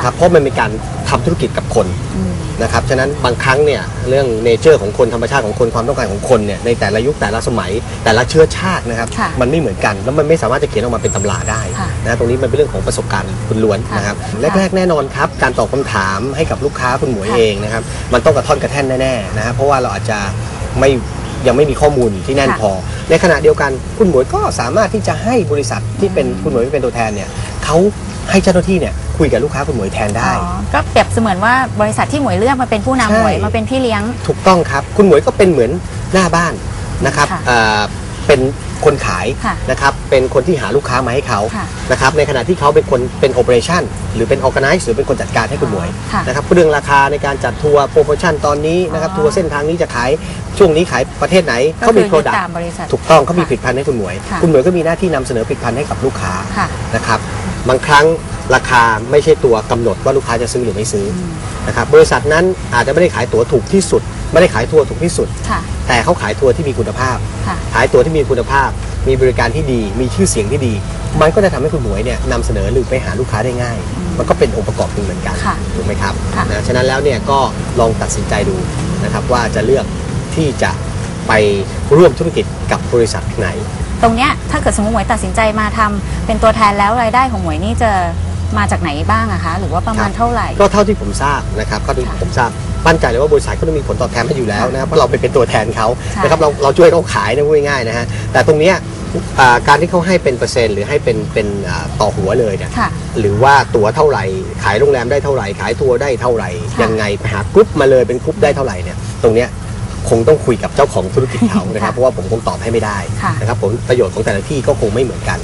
นะครับเพราะมันเป็นการทำธุรกิจกับคนอืมนะครับฉะนั้นบางครั้งเนี่ยเรื่องเนเจอร์ของคนธรรมชาติของคนความต้องการของคนเนี่ยในแต่ละยุคแต่ละสมัย แต่ละเชื้อชาตินะครับค่ะมันไม่เหมือนกัน แล้วมันไม่สามารถจะเขียนออกมาเป็นตำราได้ค่ะนะตรงนี้มันเป็นเรื่องของประสบการณ์คุณล้วนค่ะนะครับค่ะแรกๆแน่นอนครับการตอบคำถามให้กับลูกค้าคุณหมวยค่ะเองนะครับมันต้องกระท่อนกระแท่นแน่ๆนะครับเพราะว่าเราอาจจะไม่ยังไม่มีข้อมูลที่แน่นค่ะพอ ในขณะเดียวกันคุณหมวยก็สามารถที่จะให้บริษัทที่เป็นคุณหมวยที่เป็นตัวแทนเนี่ยเขา ให้เจ้าหน้าที่เนี่ยคุยกับลูกค้าคุณหมวยแทนได้ อ๋อก็เปรียบเสมือนว่าบริษัทที่หมวยเลือกมาเป็นผู้นำใช่หมวยมาเป็นพี่เลี้ยง ถูกต้องครับ คุณหมวยก็เป็นเหมือนหน้าบ้านนะครับค่ะเอ่อเป็นคนขายค่ะนะครับเป็นคนที่หาลูกค้ามาให้เขาค่ะนะครับในขณะที่เขาเป็นคนเป็นโอเปอเรชั่นหรือเป็นออ g a แก z e หรือเป็นคนจัดการให้คุณหมวยค่ะนะครับเรื่องราคาในการจัดทัวร์โปรโมชั่นตอนนี้นะครับอ๋อทัวร์เส้นทางนี้จะขายช่วงนี้ขายประเทศไหนก็เขามีคือโปรยึดดักตามบริษัทถูกต้องเขามีค่ะผลิตภัณฑ์ให้คุณหมวย ค่ะคุณหมวยก็มีหน้าที่นำเสนอผลิตภัณฑ์ให้กับลูกค้าค่ะ นะครับ บางครั้งราคาไม่ใช่ตัวกำหนดว่าลูกค้าจะซื้อหรือไม่ซื้ออมนะครับบริษัทนั้นอาจจะไม่ได้ขายตั๋วถูกที่สุด ไม่ได้ขายทัวร์ถูกที่สุดค่ะแต่เขาขายทัวร์ที่มีคุณภาพค่ะขายตั๋วที่มีคุณภาพ มีบริการที่ดี มีชื่อเสียงที่ดี มันก็จะทำให้คุณหมวยเนี่ยนำเสนอหรือไปหาลูกค้าได้ง่ายอืมมันก็เป็นองค์ประกอบหนึ่งเหมือนกันค่ะถูกไหมครับค่ะนะฉะนั้นแล้วเนี่ยก็ลองตัดสินใจดูนะครับว่าจะเลือกที่จะไปร่วมธุรกิจกับบริษัทไหน ตรงเนี้ยถ้าเกิดสมมติหมวยตัดสินใจมาทำเป็นตัวแทนแล้วรายได้ของหมวยนี่จะมาจากไหนบ้างอะคะ หรือว่าประมาณครับเท่าไหร่ ก็เท่าที่ผมทราบนะครับเท่าที่ค่ะผมทราบมั่นใจเลยว่าบริษัทก็ต้องมีผลตอบแทนให้อยู่แล้วค่ะนะครับเพราะเราไปเป็นตัวแทนเขาใช่ นะครับเราเราช่วยเขาขายนะพูดง่ายๆนะฮะแต่ตรงเนี้ยอ่าการที่เขาให้เป็นเปอร์เซ็นต์หรือให้เป็นเป็นอ่าต่อหัวเลยเนี่ย ค่ะ หรือว่าตั๋วเท่าไหร่ ขายโรงแรมได้เท่าไหร่ ขายทัวร์ได้เท่าไหร่ ค่ะยังไงไปหากรุ๊ปมาเลยเป็นกรุ๊ปได้เท่าไหร่เนี่ย ตรงเนี้ย คงต้องคุยกับเจ้าของธุรกิจเขานะครับค่ะเพราะว่าผมคงตอบให้ไม่ได้ค่ะนะครับผมประโยชน์ของแต่ละที่ก็คงไม่เหมือนกัน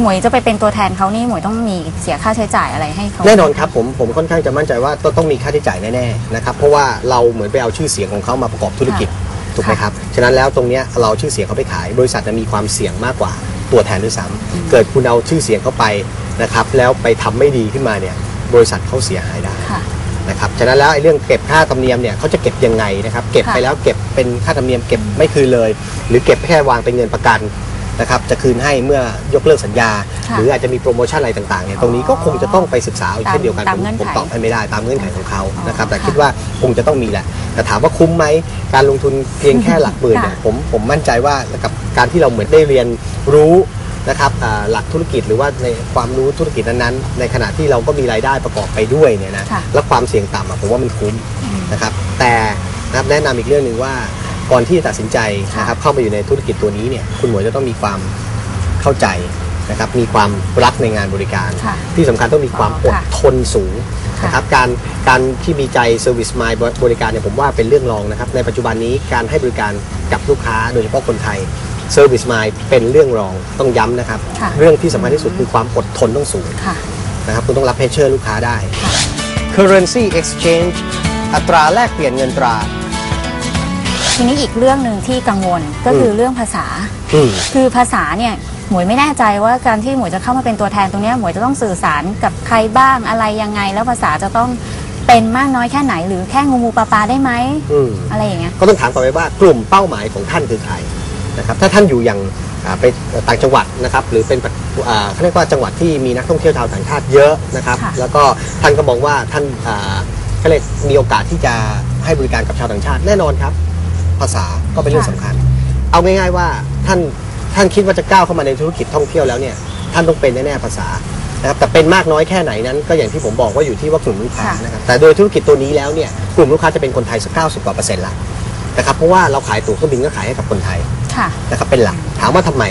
หมวยจะไปเป็นตัวแทนเขานี่หมวยต้องมีเสียค่าใช้จ่ายอะไรให้เขาแน่นอนครับผมผมค่อนข้างจะมั่นใจว่าต้องต้องมีค่าใช้จ่ายแน่ๆนะครับเพราะว่าเราเหมือนไปเอาชื่อเสียงของเขามาประกอบธุรกิจถูกไหมครับฉะนั้นแล้วตรงเนี้ยเราเอาชื่อเสียงเขาไปขาย บริษัทจะมีความเสี่ยงมากกว่าตัวแทนด้วยซ้ำเกิดคุณเอาชื่อเสียงเขาไปนะครับแล้วไปทำไม่ดีขึ้นมาเนี่ยบริษัทเขาเสียหายได้ค่ะ นะครับฉะนั้นแล้วไอ้เรื่องเก็บค่าธรรมเนียมเนี่ยเขาจะเก็บยังไงนะครับเก็บค่ะไปแล้วเก็บเป็นค่าธรรมเนียมเก็บไม่คืนเลย หรือเก็บแค่วางเป็นเงินประกันนะครับจะคืนให้เมื่อยกเลิกสัญญาค่ะหรืออาจจะมีโปรโมชั่นอะไรต่างๆเนี่ยตรงนี้ก็คงจะต้องไปศึกษาอีกตามเช่นเดียวกันตามผมเงื่อนผมไขตอบให้ไม่ได้ตามเงื่อนไขของเขาอ๋อนะครับแต่ค่ะคิดว่าคงจะต้องมีแหละแต่ถามว่าคุ้มไหมการลงทุนเพียงแค่หลักหมื่นเนี่ยค่ะผมผมมั่นใจว่ากับการที่เราเหมือนได้เรียนรู้ นะครับอ่าหลักธุรกิจหรือว่าในความรู้ธุรกิจนั้นๆ ในขณะที่เราก็มีรายได้ประกอบไปด้วยเนี่ยนะค่ะและความเสี่ยงต่ำอะผมว่ามันคุ้มนะครับแต่นะครับแนะนำอีกเรื่องหนึ่งว่าก่อนที่จะตัดสินใจนะครับเข้ามาอยู่ในธุรกิจตัวนี้เนี่ยคุณหมวยจะต้องมีความเข้าใจนะครับมีความรักในงานบริการค่ะที่สำคัญต้องมีความอ๋ออดค่ะทนสูงค่ะนะครับการการที่มีใจเซอร์วิสมายบริการเนี่ยผมว่าเป็นเรื่องรองนะครับในปัจจุบันนี้การให้บริการกับลูกค้าโดยเฉพาะคนไทย เซอร์วิสมายเป็นเรื่องรองต้องย้ำนะครับ ค่ะ เรื่องที่สำคัญที่สุดคือความอดทนต้องสูงค่ะ นะครับคุณต้องรับเพชเชอร์ลูกค้าได้ค่ะ currency exchange อัตราแลกเปลี่ยนเงินตรา ทีนี้อีกเรื่องหนึ่งที่กังวลก็คือเรื่องภาษา อืม คือภาษาเนี่ยหมวยไม่แน่ใจว่าการที่หมวยจะเข้ามาเป็นตัวแทนตรงเนี้ยหมวยจะต้องสื่อสารกับใครบ้างอะไรยังไง แล้วภาษาจะต้องเป็นมากน้อยแค่ไหน หรือแค่งูงูปลาปลาได้ไหมอืม อะไรอย่างเงี้ย ก็ต้องถามต่อไปว่ากลุ่มเป้าหมายของท่านคือใคร นะครับถ้าท่านอยู่อย่างอ่าไปต่างจังหวัดนะครับหรือเป็นประอ่าเขาเรียกว่าจังหวัดที่มีนักท่องเที่ยวชาวต่างชาติเยอะนะครับค่ะแล้วก็ท่านก็มองว่าท่านอ่าเขาเรียกมีโอกาสที่จะให้บริการกับชาวต่างชาติแน่นอนครับ ภาษาก็เป็นเรื่องสำคัญ เอาง่ายๆว่าท่านท่านคิดว่าจะก้าวเข้ามาในธุรกิจท่องเที่ยวแล้วเนี่ยท่านต้องเป็นแน่ๆภาษานะครับแต่เป็นมากน้อยแค่ไหนนั้นก็อย่างที่ผมบอกว่าอยู่ที่ว่ากลุ่มลูกค้าค่ะนะครับแต่โดยธุรกิจตัวนี้แล้วเนี่ยกลุ่มลูกค้าจะเป็นคนไทยสักเก้าสิบกว่าเปอร์เซ็นต์ละนะครับเพราะว่าเราขายตั๋วเครื่องบินก็ขายให้กับคนไทย ค่ะ นะครับเป็นหลักถามว่าทำไม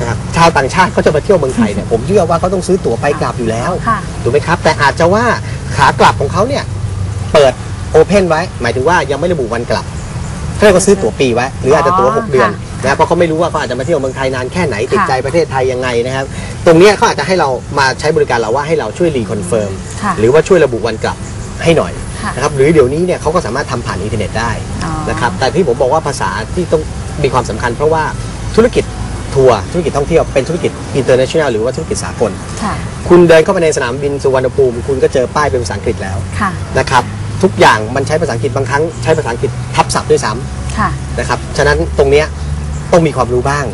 นะครับชาวต่างชาติเขาจะมาเที่ยวเมืองไทยเนี่ยผมเชื่อว่าเขาต้องซื้อตั๋วไปกลับอยู่แล้วค่ะถูกไหมครับ แต่อาจจะว่าขากลับของเขาเนี่ยเปิดโอเพนไว้ หมายถึงว่ายังไม่ระบุวันกลับเขาเรียกว่าซื้อตั๋วปีไว้ หรืออาจจะตั๋วอ๋อ6เดือนค่ะนะเพราะเขาไม่รู้ว่าเขาอาจจะมาเที่ยวเมืองไทยนานแค่ไหนติดค่ะใจประเทศไทยยังไงนะครับ ตรงเนี้ยเขาอาจจะให้เรามาใช้บริการเราว่าให้เราช่วยรีคอนเฟิร์มค่ะหรือว่าช่วยระบุวันกลับให้หน่อยค่ะนะครับหรือเดี๋ยวนี้เนี่ยเขาก็สามารถทำผ่านอินเทอร์เน็ตได้อ๋อนะครับแต่ที่ผมบอกว่าภาษาที่ต้อง มีความสำคัญ เพราะว่าธุรกิจทัวร์ธุรกิจท่องเที่ยวเป็นธุรกิจอินเตอร์เนชั่นแนลหรือว่าธุรกิจสากลค่ะคุณเดินเข้าไปในสนามบินสุวรรณภูมิ คุณก็เจอป้ายเป็นภาษาอังกฤษแล้วค่ะนะครับทุกอย่างมันใช้ภาษาอังกฤษบางครั้งใช้ภาษาอังกฤษทับศัพท์ด้วยซ้ำค่ะนะครับฉะนั้นตรงเนี้ยต้องมีความรู้บ้าง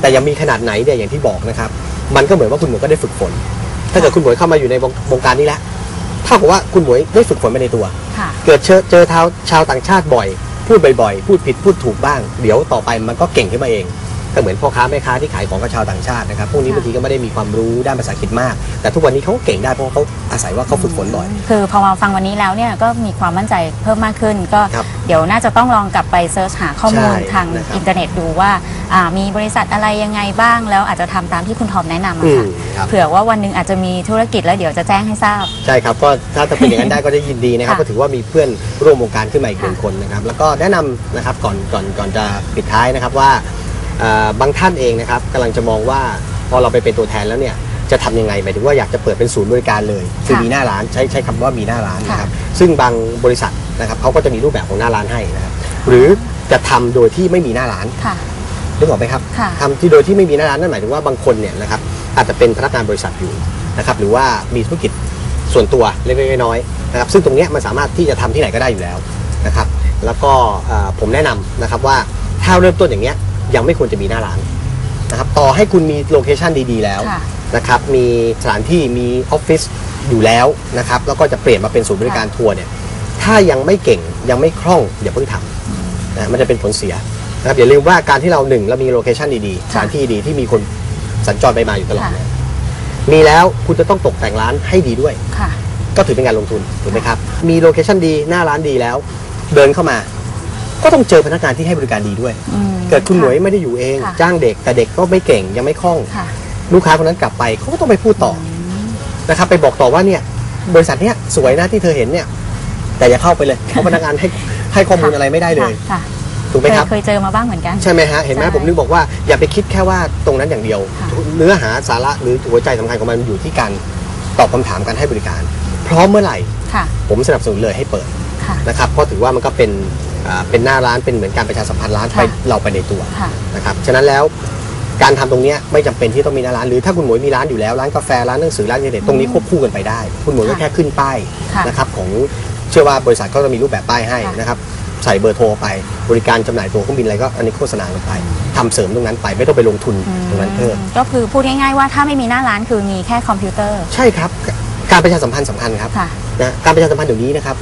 แต่ยังมีขนาดไหนเนี่ยอย่างที่บอกนะครับ มันก็เหมือนว่าคุณหมวยก็ได้ฝึกฝน ถ้าเกิดคุณหมวยเข้ามาอยู่ในวงวงการนี้แล้วเท่ากับว่าคุณหมวยได้ฝึกฝนไปในตัวค่ะเกิดเจอเจอชาวชาวต่างชาติบ่อย พูดบ่อยๆ พูดผิดพูดถูกบ้าง เดี๋ยวต่อไปมันก็เก่งขึ้นมาเอง ก็เหมือนพ่อค้าแม่ค้าที่ขายของกับชาวต่างชาตินะครับพวกนี้ค่ะบางทีก็ไม่ได้มีความรู้ด้านภาษาอังกฤษมาก แต่ทุกวันนี้เขาก็เก่งได้เพราะเขาอาศัยว่าเขาฝึกฝนบ่อย คือพอมาฟังวันนี้แล้วเนี่ยก็มีความมั่นใจเพิ่มมากขึ้น ก็ครับเดี๋ยวน่าจะต้องลองกลับไปเซิร์ชหาข้อมูลใช่ทางนะครับอินเทอร์เน็ตดูว่าอ่ามีบริษัทอะไรยังไงบ้าง แล้วอาจจะทำตามที่คุณทอมแนะนำอะอืค่ะมครับ เผื่อว่าวันหนึ่งอาจจะมีธุรกิจแล้วเดี๋ยวจะแจ้งให้ทราบ ใช่ครับก็ถ้าจะเป็นอย่างนั้นได้ก็จะยินดีนะครับค่ะก็ถือว่ามีเพื่อนร่วมวงการขึ้นมาอีกหนึ่งค่ะคนนะครับแล้วก็แนะนำนะครับก่อนก่อนก่อนจะปิดท้ายนะครับว่าเอ่อ บางท่านเองนะครับกำลังจะมองว่าพอเราไปเป็นตัวแทนแล้วเนี่ยจะทำยังไงหมายถึงว่าอยากจะเปิดเป็นศูนย์บริการเลยคือมีหน้าร้านใช้ใช้คำว่ามีหน้าร้านนะครับซึ่งบางบริษัทนะครับเขาก็จะมีรูปแบบของหน้าร้านให้นะครับหรือจะทำโดยที่ไม่มีหน้าร้านค่ะนึกออกไหมครับค่ะทำที่โดยที่ไม่มีหน้าร้านนั่นหมายถึงว่าบางคนเนี่ยนะครับอาจจะเป็นพนักงานบริษัทอยู่นะครับหรือว่ามีธุรกิจส่วนตัวเล็กๆน้อยๆนะครับซึ่งตรงเนี้ยมันสามารถที่จะทำที่ไหนก็ได้อยู่แล้วนะครับแล้วก็เอ่อผมแนะนำนะครับว่าถ้าเริ่มต้นอย่างเงี้ย ยังไม่ควรจะมีหน้าร้านนะครับต่อให้คุณมีโลเคชันดีๆแล้วค่ะ นะครับมีสถานที่มีออฟฟิศอยู่แล้วนะครับแล้วก็จะเปลี่ยนมาเป็นศูนย์บริการทัวร์เนี่ยถ้ายังไม่เก่งยังไม่คล่องอย่าเพิ่งทำนะมันจะเป็นผลเสียนะครับอย่าลืมว่าการที่เราหนึ่งเรามีโลเคชันดีๆสค่ะถานที่ดีที่มีคนสัญจรไปมาอยู่ตลอดค่ะเนี่ยมีแล้วคุณจะต้องตกแต่งร้านให้ดีด้วย ค่ะ ก็ถือเป็นการลงทุนถูกไหมครับ มีโลเคชันดีหน้าร้านดีแล้ว เดินเข้ามา ก็ต้องเจอพนักงานที่ให้บริการดีด้วย อืมเกิดคุณหมวยไม่ได้อยู่เอง ค่ะจ้างเด็กแต่เด็กก็ไม่เก่งยังไม่คล่อง ค่ะ ลูกค้าคนนั้นกลับไปเขาก็ต้องไปพูดต่อนะครับไปบอกต่อว่าเนี่ยบริษัทเนี้ยสวยนะที่เธอเห็นเนี่ยแต่อย่าเข้าไปเลยเพราะพนักงานให้ให้ข้อมูลอะไรไม่ได้เลยค่ะถูกไหมเคยครับ เคยเจอมาบ้างเหมือนกัน ใช่ไหมฮะ เห็นไหมใช่ผมนึกบอกว่าอย่าไปคิดแค่ว่าตรงนั้นอย่างเดียว ค่ะ เนื้อหาสาระหรือหัวใจสำคัญของมันอยู่ที่การตอบคำถามการให้บริการ พร้อมเมื่อไหร่ ค่ะ ผมสนับสนุนเลยให้เปิด ค่ะนะครับเพราะถือว่ามันก็เป็นอ่าเป็นหน้าร้านเป็นเหมือนการประชาสัมพันธ์ร้านไปค่ะเราไปในตัวค่ะ นะครับฉะนั้นแล้วการทำตรงเนี้ยไม่จำเป็นที่ต้องมีหน้าร้านหรือถ้าคุณหมวยมีร้านอยู่แล้วร้านกาแฟร้านหนังสือร้านอินเทอร์เน็ตตรงนี้ควบคู่กันไปได้ คุณหมวยก็ค่ะแค่ขึ้นป้ายค่ะนะครับของเชื่อว่าบริษัทก็จะมีรูปแบบป้ายให้ค่ะนะครับใส่เบอร์โทรไป บริการจำหน่ายตั๋วเครื่องบินอะไรก็อันนี้โฆษณาลงไปทำเสริมตรงนั้นไปไม่ต้องไปลงทุนตรงนั้นเพิ่ม ก็คือพูดง่ายๆว่าถ้าไม่มีหน้าร้านคือมีแค่คอมพิวเตอร์ ใช่ครับ การประชาสัมพันธ์สำคัญครับค่ะ นะการประชาสัมพันธ์เดี๋ยวนี้นะครับ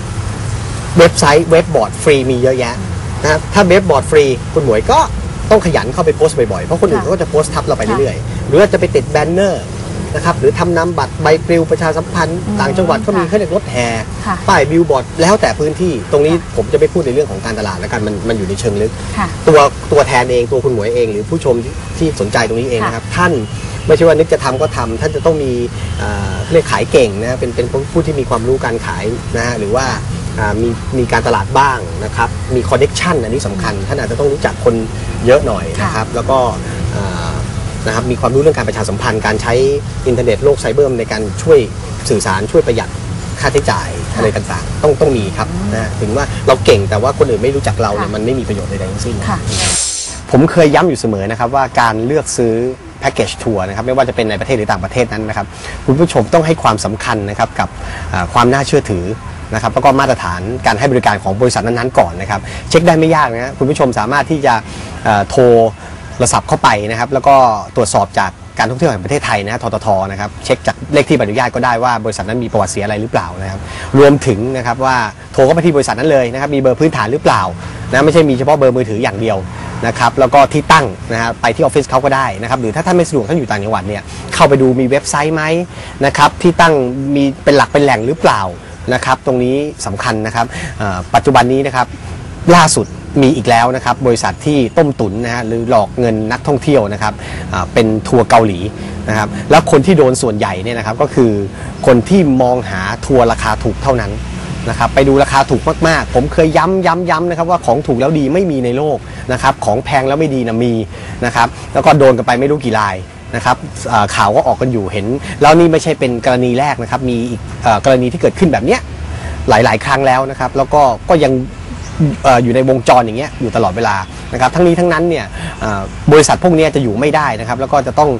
เว็บไซต์เว็บบอร์ดฟรีมีเยอะแยะนะครับถ้าเว็บบอร์ดฟรีคุณหมวยก็ต้องขยันเข้าไปโพสต์บ่อยๆ เพราะคนอื่นค่ะเขาก็จะโพสต์ทับเราไปเรื่อยๆ หรือว่าจะไปติดแบนเนอร์นะครับหรือทำนำบัตรใบปลิวประชาสัมพันธ์อืมต่างจังหวัดก็มีค่ะเขาเรียกรถแห่ค่ะป้ายบิลบอร์ดแล้วแต่พื้นที่ตรงนี้ผมจะไม่พูดในเรื่องของการตลาดแล้วกันมันมันอยู่ในเชิงลึกค่ะตัวตัวแทนเองตัวคุณหมวยเอง หรือผู้ชมที่ที่สนใจตรงนี้เองค่ะนะครับท่านไม่ใช่ว่านึกจะทำก็ทำท่านจะต้องมีเอ่อเรียกขายเก่งนะเป็นเป็นผู้ที่มีความรู้การขายนะฮะหรือว่าอ่า มีมีการตลาดบ้างนะครับ มีคอนเน็ชันอันนี้สำคัญ ท่านอาจจะต้องรู้จักคนเยอะหน่อยนะครับ แล้วก็เอ่อนะครับมีความรู้เรื่องการประชาสัมพันธ์ การใช้อินเทอร์เน็ตโลกไซเบอร์ในการช่วยสื่อสารช่วยประหยัดค่าใช้จ่ายอะไรต่างๆ ต้องต้องมีครับนะฮะถึงว่าเราเก่งแต่ว่าคนอื่นไม่รู้จักเราเนี่ยค่ะมันไม่มีประโยชน์ใดๆทั้งสิ้น ค่ะ ผมเคยย้ำอยู่เสมอนะครับว่าการเลือกซื้อแพ็กเกจทัวร์นะครับไม่ว่าจะเป็นในประเทศหรือต่างประเทศนั้นนะครับคุณผู้ชมต้องให้ความสำคัญนะครับกับอ่าความน่าเชื่อถือ นะครับแล้วก็มาตรฐานการให้บริการของบริษัทนั้นๆก่อนนะครับเช็คได้ไม่ยากนะคุณผู้ชมสามารถที่จะโทรโทรศัพท์เข้าไปนะครับแล้วก็ตรวจสอบจากการท่องเที่ยวแห่งประเทศไทยนะทททนะครับเช็คจากเลขที่ใบอนุญาตก็ได้ว่าบริษัทนั้นมีประวัติเสียอะไรหรือเปล่านะครับรวมถึงนะครับว่าโทรเข้าไปที่บริษัทนั้นเลยนะครับมีเบอร์พื้นฐานหรือเปล่านะไม่ใช่มีเฉพาะเบอร์มือถืออย่างเดียวนะครับแล้วก็ที่ตั้งนะฮะไปที่ออฟฟิศเขาก็ได้นะครับหรือถ้าท่านไม่สะดวกท่านอยู่ต่างจังหวัดเนี่ยเข้าไปดูมีเว็บไซต์ไหมนะครับที่ตั้งมีเป็นหลักเป็นแหล่งหรือเปล่า นะครับ ตรงนี้สำคัญนะครับปัจจุบันนี้นะครับล่าสุดมีอีกแล้วนะครับ บริษัทที่ต้มตุ๋นนะฮะหรือหลอกเงินนักท่องเที่ยวนะครับเป็นทัวร์เกาหลีนะครับ แล้วคนที่โดนส่วนใหญ่เนี่ยนะครับก็คือคนที่มองหาทัวร์ราคาถูกเท่านั้นนะครับไปดูราคาถูกมากๆ ผมเคยย้ำย้ำย้ำนะครับว่าของถูกแล้วดีไม่มีในโลกนะครับ ของแพงแล้วไม่ดีนะมีนะครับ แล้วก็โดนกันไปไม่รู้กี่ราย นะครับข่าวก็ออกกันอยู่เห็น แล้วนี่ไม่ใช่เป็นกรณีแรกนะครับ มีอีกกรณีที่เกิดขึ้นแบบเนี้ยหลาย ๆ ครั้งแล้วนะครับ แล้วก็ก็ยังอยู่ในวงจรอย่างเงี้ยอยู่ตลอดเวลานะครับ ทั้งนี้ทั้งนั้นเนี่ยบริษัทพวกนี้จะอยู่ไม่ได้นะครับ แล้วก็จะต้อง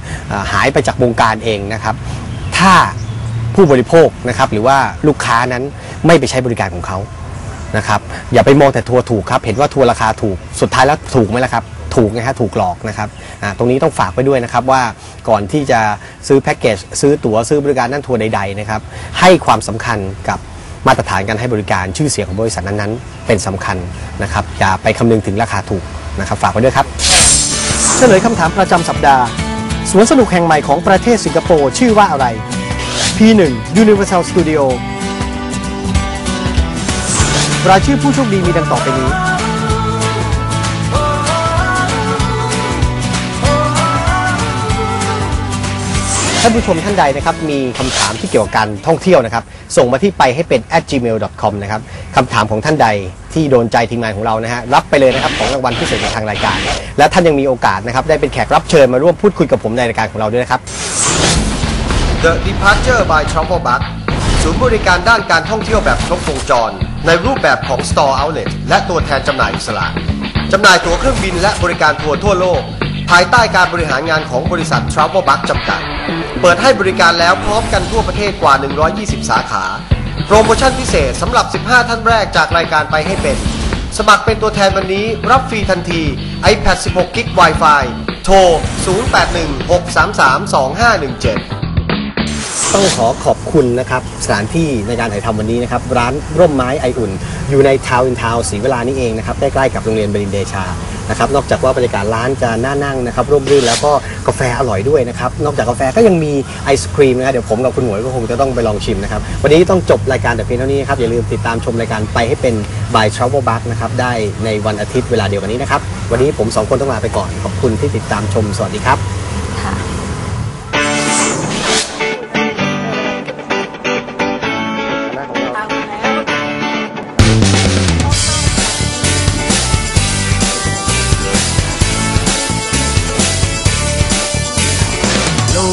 หายไปจากวงการเองนะครับ ถ้าผู้บริโภคนะครับหรือว่าลูกค้านั้นไม่ไปใช้บริการของเขานะครับอย่าไปมองแต่ทัวร์ถูกครับ เห็นว่าทัวร์ราคาถูกสุดท้ายแล้วถูกไหมล่ะครับ ถูกนะฮะถูกหลอกนะครับอ่าตรงนี้ต้องฝากไว้ด้วยนะครับว่าก่อนที่จะซื้อแพ็กเกจซื้อตั๋วซื้อบริการนั่งทัวร์ใดๆนะครับให้ความสำคัญกับมาตรฐานการให้บริการชื่อเสียงของบริษัทนั้นๆ เป็นสำคัญนะครับอย่าไปคำนึงถึงราคาถูกนะครับฝากไว้ด้วยครับเฉลยคำถามประจำสัปดาห์สวนสนุกแห่งใหม่ของประเทศสิงคโปร์ชื่อว่าอะไร P1 Universal Studio รายชื่อผู้โชคดีมีดังต่อไปนี้ ท่านผู้ชมท่านใดนะครับมีคำถามที่เกี่ยวกับการท่องเที่ยวนะครับ ส่งมาที่ไปให้เป็น at gmail.com นะครับคำถามของท่านใดที่โดนใจทีมงานของเรานะฮะรับไปเลยนะครับของรางวัลพิเศษจากทางรายการ และท่านยังมีโอกาสนะครับได้เป็นแขกรับเชิญมาร่วมพูดคุยกับผมในรายการของเราด้วยนะครับ The Departure by Travel Bug ศูนย์บริการด้านการท่องเที่ยวแบบครบวงจร ในรูปแบบของ Store Outlet และตัวแทนจำหน่ายอิสระจำหน่ายตั๋วเครื่องบินและบริการทัวร์ทั่วโลก ภายใต้การบริหารงานของบริษัท Travel Bug จำกัด เปิดให้บริการแล้วพร้อมกันทั่วประเทศกว่า 120 สาขา โปรโมชั่นพิเศษสำหรับ 15 ท่านแรกจากรายการไปให้เป็น สมัครเป็นตัวแทนวันนี้ รับฟรีทันที iPad 16 g b Wi-Fi โทร 0816332517 ต้องขอขอบคุณนะครับสถานที่ในการถ่ายทำวันนี้นะครับร้านร่มไม้ไออุ่น อยู่ในทาวน์อินทาวน์ศรีเวลานี่เองนะครับใกล้ๆกับโรงเรียนบรินเดชานะครับนอกจากว่าบรรยากาศร้านจะน่านั่งนะครับร่มรื่นแล้วก็กาแฟอร่อยด้วยนะครับนอกจากกาแฟก็ยังมีไอศครีมนะครับเดี๋ยวผมกับคุณหมวยก็คงจะต้องไปลองชิมนะครับวันนี้ต้องจบรายการแต่เพียงเท่านี้นะครับอย่าลืมติดตามชมรายการไปให้เป็น by Travel Bug นะครับได้ในวันอาทิตย์เวลาเดียวกันนี้นะครับวันนี้ผมสองคนต้องลาไปก่อนขอบคุณที่ติดตามชมสวัสดีครับ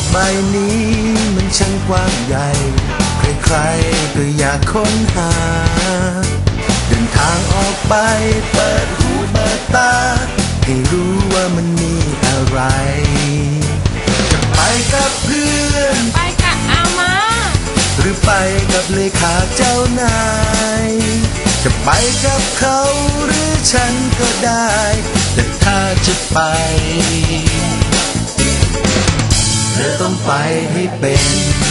กใบนี้มันช่างกว้างใหญ่ ใครๆก็อยากค้นหา เดินทางออกไปเปิดหูเปิดตา ให้รู้ว่ามันมีอะไร จะไปกับเพื่อน ไปกับอามาหรือไปกับเลขาเจ้านาย จะไปกับเขาหรือฉันก็ได้ แต่ถ้าจะไป ธอต้องไปให้เป็น